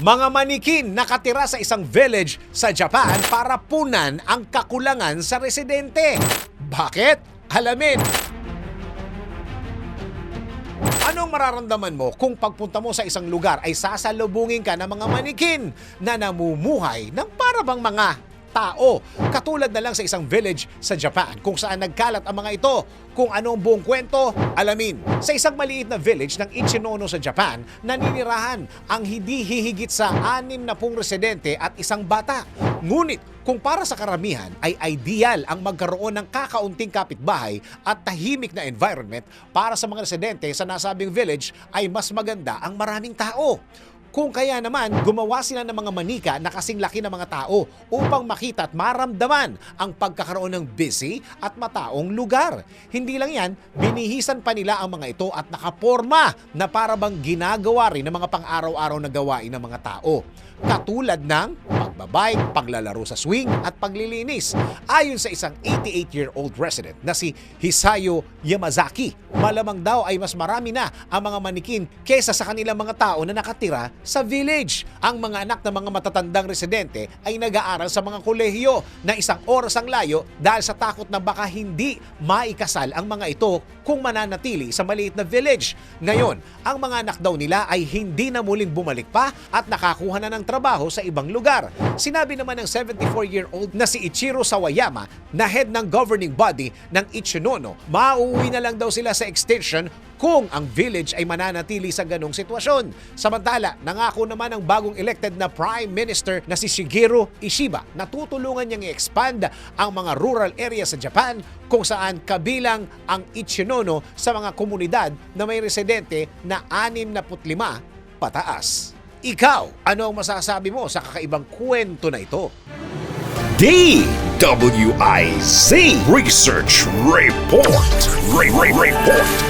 Mga manikin nakatira sa isang village sa Japan para punan ang kakulangan sa residente. Bakit? Alamin. Anong mararamdaman mo kung pagpunta mo sa isang lugar ay sasalubungin ka ng mga manikin na namumuhay ng parabang mga tao. Katulad na lang sa isang village sa Japan kung saan nagkalat ang mga ito. Kung anong buong kwento, alamin. Sa isang maliit na village ng Ichinono sa Japan, naninirahan ang hindi hihigit sa anim na pung residente at isang bata. Ngunit kung para sa karamihan ay ideal ang magkaroon ng kakaunting kapitbahay at tahimik na environment para sa mga residente sa nasabing village ay mas maganda ang maraming tao. Kung kaya naman, gumawa sila ng mga manika na kasing laki ng mga tao upang makita at maramdaman ang pagkakaroon ng busy at mataong lugar. Hindi lang yan, binihisan pa nila ang mga ito at nakaporma na para bang ginagawa rin ng mga pang-araw-araw na gawain ng mga tao. Katulad ng pagbabike, paglalaro sa swing at paglilinis. Ayon sa isang 88-year-old resident na si Hisayo Yamazaki, malamang daw ay mas marami na ang mga manikin kesa sa kanilang mga tao na nakatira sa village. Ang mga anak ng mga matatandang residente ay nag-aaral sa mga kolehiyo na isang oras ang layo dahil sa takot na baka hindi maikasal ang mga ito kung mananatili sa maliit na village. Ngayon, ang mga anak daw nila ay hindi na muling bumalik pa at nakakuha na ng trabaho sa ibang lugar. Sinabi naman ng 74-year-old na si Ichiro Sawayama na head ng governing body ng Ichinono, mauuwi na lang daw sila sa extension kung ang village ay mananatili sa ganong sitwasyon. Samantala, nangako naman ang bagong elected na Prime Minister na si Shigeru Ishiba na tutulungan niyang i-expand ang mga rural area sa Japan kung saan kabilang ang Ichinono sa mga komunidad na may residente na 65 pataas. Ikaw, ano ang masasabi mo sa kakaibang kwento na ito? DWIZ Research Report. Re- Re- Report.